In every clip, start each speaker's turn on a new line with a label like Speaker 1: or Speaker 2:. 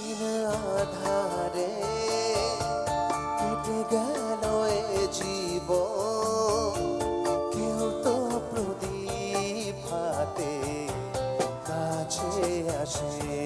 Speaker 1: দিন আধারে কেটে গেল জীব কেউ তো প্রদীপ হাতে কাছে আসে।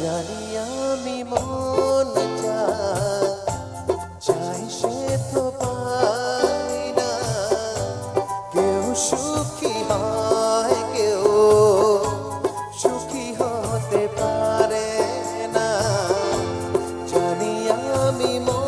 Speaker 1: জানি আমি মন চাই সে তো পাই না। কেউ সুখী হয়, কেউ সুখী হতে পারে না। জানি আমি মন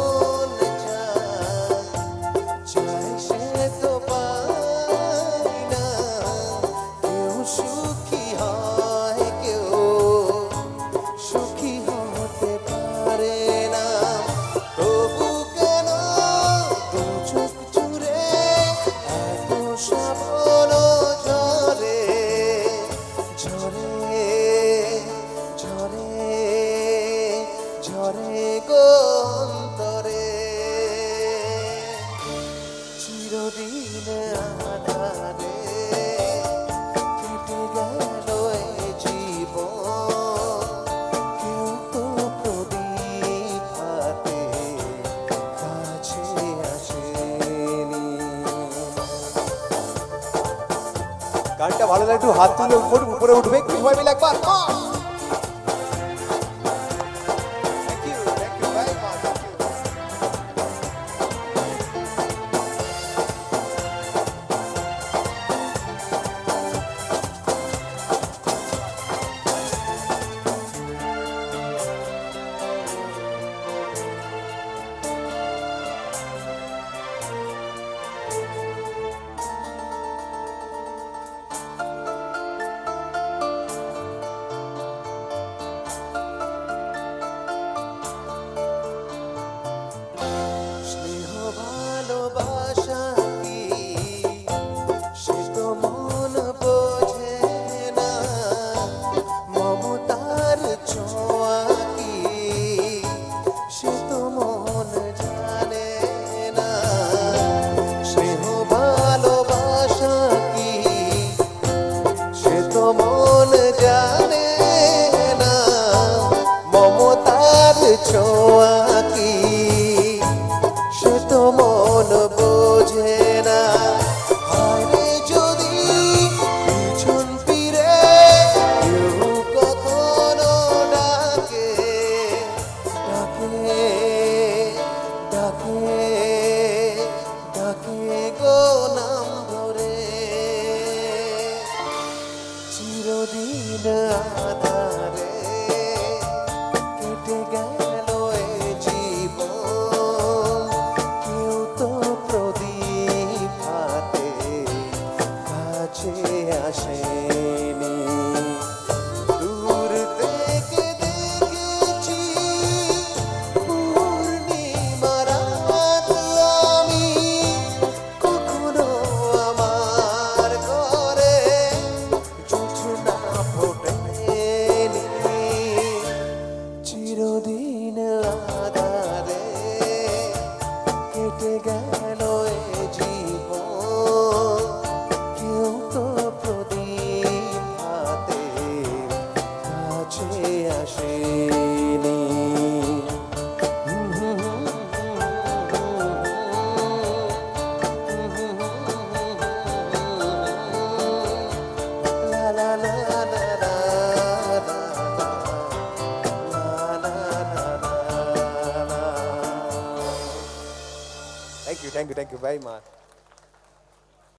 Speaker 1: চিরদিনে আধারে কেটে গেল
Speaker 2: জীব ভালো লাগে একটু হাত তুলে উপরে উপরে উঠবে, একটু সবাই মিলে একবার।
Speaker 3: como again. Danke, danke, Weimar.